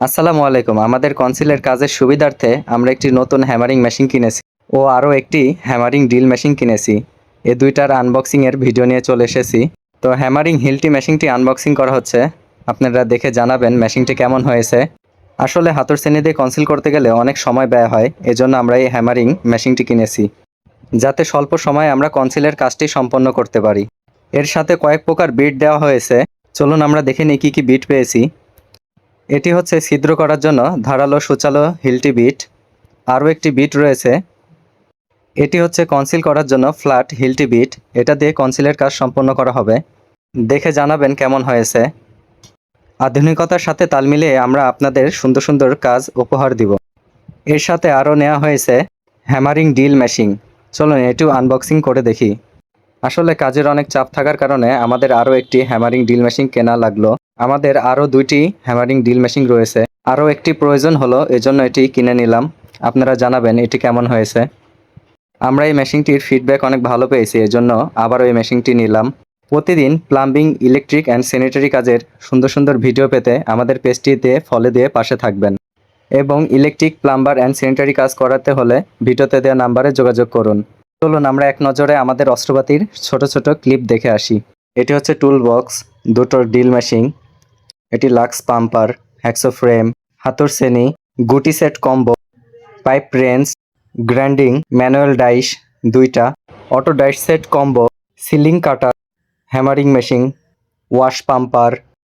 আসসালামু আলাইকুম। আমাদের কনসিলের কাজের সুবিধার্থে আমরা একটি নতুন হ্যামারিং মেশিন কিনেছি ও আরও একটি হ্যামারিং ড্রিল মেশিন কিনেছি। এ দুইটার আনবক্সিংয়ের ভিডিও নিয়ে চলে এসেছি। তো হ্যামারিং হিলটি মেশিনটি আনবক্সিং করা হচ্ছে। আপনারা দেখে জানাবেন মেশিনটি কেমন হয়েছে। আসলে হাতুর শ্রেণি দিয়ে কনসিল করতে গেলে অনেক সময় ব্যয় হয়, এজন্য আমরা এই হ্যামারিং মেশিনটি কিনেছি। যাতে স্বল্প সময়ে আমরা কনসিলের কাজটি সম্পন্ন করতে পারি। এর সাথে কয়েক প্রকার বিট দেওয়া হয়েছে। চলুন আমরা দেখে নিই কী কী বিট পেয়েছি। এটি হচ্ছে ছিদ্র করার জন্য ধারালো সুচালো হিলটি বিট। আরও একটি বিট রয়েছে। এটি হচ্ছে কনসিল করার জন্য ফ্ল্যাট হিলটি বিট। এটা দিয়ে কনসিলের কাজ সম্পন্ন করা হবে। দেখে জানাবেন কেমন হয়েছে। আধুনিকতার সাথে তাল মিলিয়ে আমরা আপনাদের সুন্দর সুন্দর কাজ উপহার দিব। এর সাথে আরও নেওয়া হয়েছে হ্যামারিং ডিল মেশিন চলুন এটিও আনবক্সিং করে দেখি। আসলে কাজের অনেক চাপ থাকার কারণে আমাদের আরও একটি হ্যামারিং ডিল মেশিন কেনা লাগল। আমাদের আরও দুইটি হ্যামারিং ডিল মেশিন রয়েছে। আরও একটি প্রয়োজন হলো, এজন্য এটি কিনে নিলাম। আপনারা জানাবেন এটি কেমন হয়েছে। আমরা এই মেশিনটির ফিডব্যাক অনেক ভালো পেয়েছি, এজন্য আবারও এই মেশিনটি নিলাম। প্রতিদিন প্লাম্বিং ইলেকট্রিক অ্যান্ড স্যানিটারি কাজের সুন্দর সুন্দর ভিডিও পেতে আমাদের পেজটিতে ফলে দিয়ে পাশে থাকবেন। এবং ইলেকট্রিক প্লাম্বার অ্যান্ড স্যানিটারি কাজ করাতে হলে ভিডিওতে দেওয়া নাম্বারে যোগাযোগ করুন। চলুন আমরা এক নজরে আমাদের অস্ত্রপাতির ছোট ছোট ক্লিপ দেখে আসি। এটি হচ্ছে টুল বক্স দুটো ডিল মেশিন এটি লাক্স পাম্পার হ্যাক্সো ফ্রেম হাতর শ্রেণি, গুটি set combo, pipe wrench, grinding, manual dies দুইটা, auto dies set combo, ceiling cutter, hammering machine, wash pumper